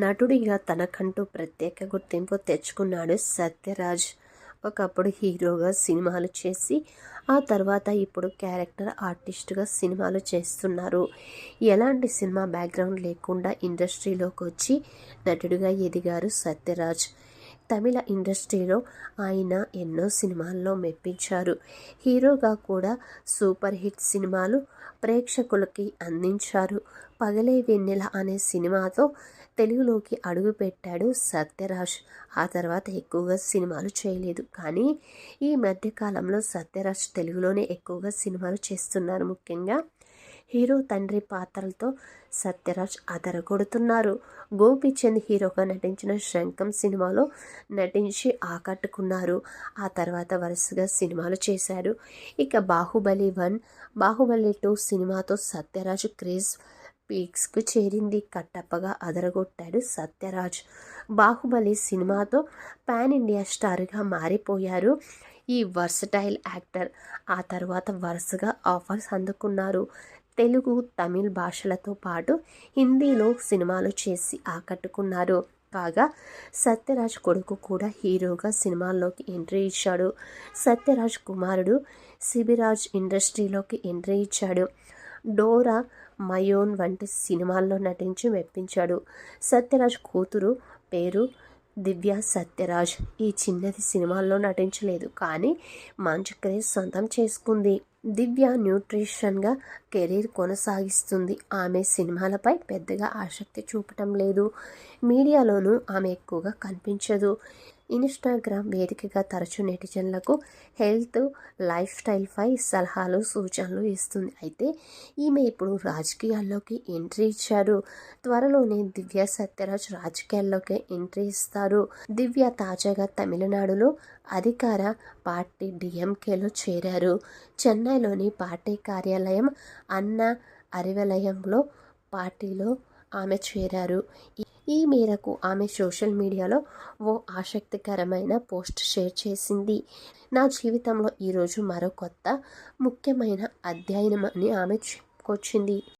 నటుడిగా తనకంటూ ప్రత్యేక గుర్తింపు తెచ్చుకున్నాడు సత్యరాజ్. ఒకప్పుడు హీరోగా సినిమాలు చేసి ఆ తర్వాత ఇప్పుడు క్యారెక్టర్ ఆర్టిస్ట్గా సినిమాలు చేస్తున్నారు. ఎలాంటి సినిమా బ్యాక్గ్రౌండ్ లేకుండా ఇండస్ట్రీలోకి వచ్చి నటుడిగా ఎదిగారు సత్యరాజ్. తమిళ ఇండస్ట్రీలో ఆయన ఎన్నో సినిమాల్లో మెప్పించారు. హీరోగా కూడా సూపర్ హిట్ సినిమాలు ప్రేక్షకులకి అందించారు. పగలే వెన్నెల అనే సినిమాతో తెలుగులోకి అడుగుపెట్టాడు సత్యరాజ్. ఆ తర్వాత ఎక్కువగా సినిమాలు చేయలేదు. కానీ ఈ మధ్యకాలంలో సత్యరాజ్ తెలుగులోనే ఎక్కువగా సినిమాలు చేస్తున్నారు ముఖ్యంగా. హీరో తండ్రి పాత్రలతో సత్యరాజ్ అదరగొడుతున్నారు. గోపీచంద్ హీరోగా నటించిన శంఖం సినిమాలో నటించి ఆకట్టుకున్నారు. ఆ తర్వాత వరుసగా సినిమాలు చేశారు. ఇక బాహుబలి వన్ బాహుబలి టూ సినిమాతో సత్యరాజ్ క్రేజ్ పీక్స్కు చేరింది. కట్టప్పగా అదరగొట్టాడు సత్యరాజ్. బాహుబలి సినిమాతో పాన్ ఇండియా స్టార్గా మారిపోయారు. ఈ వర్సటైల్ యాక్టర్ ఆ తర్వాత వరుసగా ఆఫర్స్ అందుకున్నారు. తెలుగు తమిళ్ భాషలతో పాటు హిందీలో సినిమాలు చేసి ఆకట్టుకున్నారు. కాగా సత్యరాజ్ కొడుకు కూడా హీరోగా సినిమాల్లోకి ఎంట్రీ ఇచ్చాడు. సత్యరాజ్ కుమారుడు సిబిరాజ్ ఇండస్ట్రీలోకి ఎంట్రీ ఇచ్చాడు. డోరా మయోన్ వంటి సినిమాల్లో నటించి మెప్పించాడు. సత్యరాజ్ కూతురు పేరు దివ్య సత్యరాజ్. ఈ చిన్నది సినిమాల్లో నటించలేదు కానీ మంచి క్రేజ్ సొంతం చేసుకుంది. దివ్య న్యూట్రిషన్గా కెరీర్ కొనసాగిస్తుంది. ఆమె సినిమాలపై పెద్దగా ఆసక్తి చూపటం లేదు. మీడియాలోనూ ఆమె ఎక్కువగా కనిపించదు. ఇన్స్టాగ్రామ్ వేదికగా తరచు నెటిజన్లకు హెల్త్ లైఫ్ స్టైల్పై సలహాలు సూచనలు ఇస్తుంది. అయితే ఈమె ఇప్పుడు రాజకీయాల్లోకి ఎంట్రీ ఇచ్చారు త్వరలోనే దివ్య సత్యరాజ్ రాజకీయాల్లోకి ఎంట్రీ ఇస్తారు. దివ్య తాజాగా తమిళనాడులో అధికార పార్టీ డిఎంకేలో చేరారు. చెన్నైలోని పార్టీ కార్యాలయం అన్న అరివలయంలో పార్టీలో ఆమె చేరారు. ఈ మేరకు ఆమె సోషల్ మీడియాలో ఓ ఆసక్తికరమైన పోస్ట్ షేర్ చేసింది. నా జీవితంలో ఈరోజు మరో కొత్త ముఖ్యమైన అధ్యయనం అని ఆమె చెప్పుకొచ్చింది.